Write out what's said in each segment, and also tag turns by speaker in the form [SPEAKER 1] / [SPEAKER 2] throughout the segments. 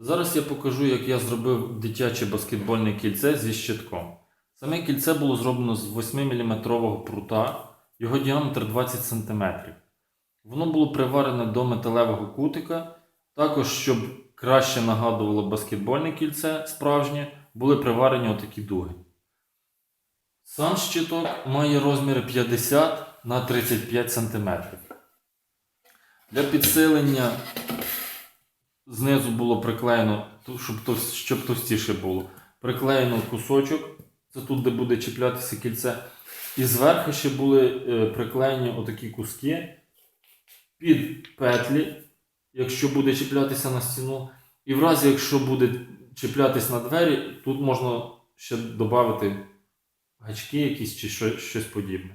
[SPEAKER 1] Зараз я покажу, як я зробив дитяче баскетбольне кільце зі щитком. Саме кільце було зроблено з 8-мм прута, його діаметр 20 см. Воно було приварене до металевого кутика. Також, щоб краще нагадувало баскетбольне кільце справжнє, були приварені отакі дуги. Сам щиток має розміри 50 на 35 см. Для підсилення знизу було приклеєно, щоб, щоб товстіше було. Приклеєно кусочок, це тут, де буде чіплятися кільце. І зверху ще були е, приклеєні отакі куски під петлі, якщо буде чіплятися на стіну. І в разі, якщо буде чіплятись на двері, тут можна ще додати гачки якісь чи що- щось подібне.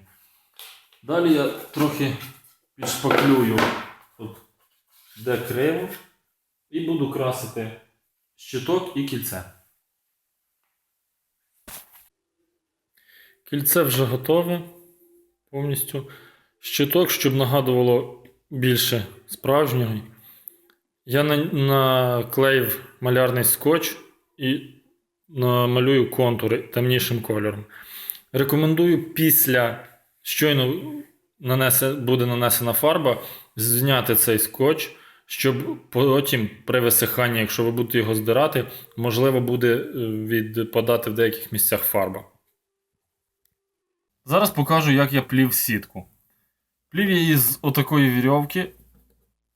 [SPEAKER 1] Далі я трохи підшпаклюю тут, де криво, і буду красити щиток і кільце. Кільце вже готове повністю. Щиток, щоб нагадувало більше справжнього. Я на- наклеїв малярний скотч і намалюю контури темнішим кольором. Рекомендую після щойно нанесе, буде нанесена фарба, зняти цей скотч, щоб потім при висиханні, якщо ви будете його здирати, можливо буде е, відпадати в деяких місцях фарба. Зараз покажу, як я плів сітку. Плів я її з отакої вірьовки.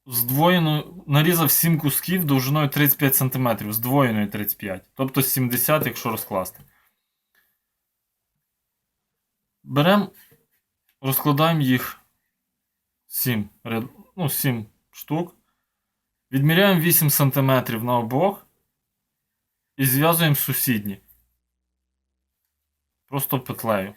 [SPEAKER 1] Здвоєно нарізав 7 кусків довжиною 35 см, здвоєною 35 тобто 70, якщо розкласти. Беремо, розкладаємо їх 7, ну, 7 штук. Відміряємо 8 см на обох і зв'язуємо сусідні. Просто петлею.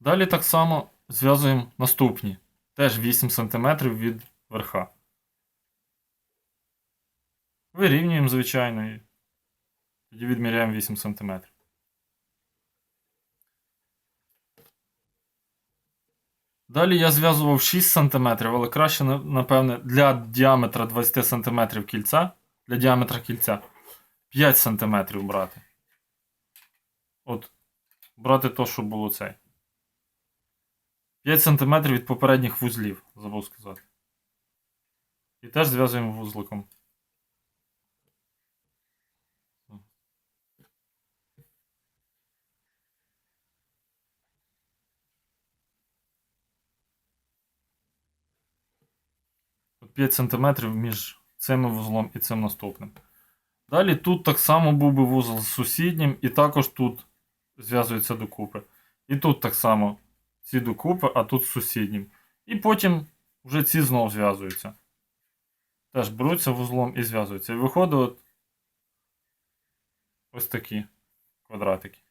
[SPEAKER 1] Далі так само зв'язуємо наступні. Теж 8 см від верха. Вирівнюємо, звичайно, і тоді відміряємо 8 см. Далі я зв'язував 6 см, але краще, напевне, для діаметра 20 см кільця, для діаметра кільця 5 см брати. От, брати то, що було цей. 5 см від попередніх вузлів, забув сказати. І теж зв'язуємо вузликом. 5 см між цим вузлом і цим наступним. Далі тут так само був би вузол з сусіднім, і також тут зв'язується докупи. І тут так само ці докупи, а тут з сусіднім. І потім вже ці знов зв'язуються. Теж беруться вузлом і зв'язуються. І виходить от ось такі квадратики.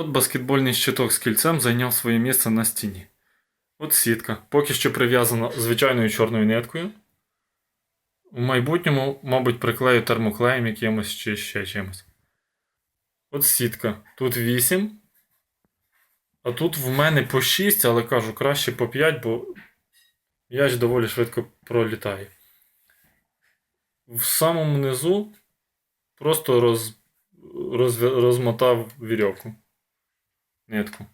[SPEAKER 1] От баскетбольний щиток з кільцем зайняв своє місце на стіні. От сітка. Поки що прив'язана звичайною чорною ниткою. У майбутньому, мабуть, приклею термоклеєм якимось чи ще чимось. От сітка. Тут 8. А тут в мене по 6, але кажу, краще по 5, бо м'яч доволі швидко пролітає. В самому низу просто роз, роз, розмотав вірьовку. Нитку.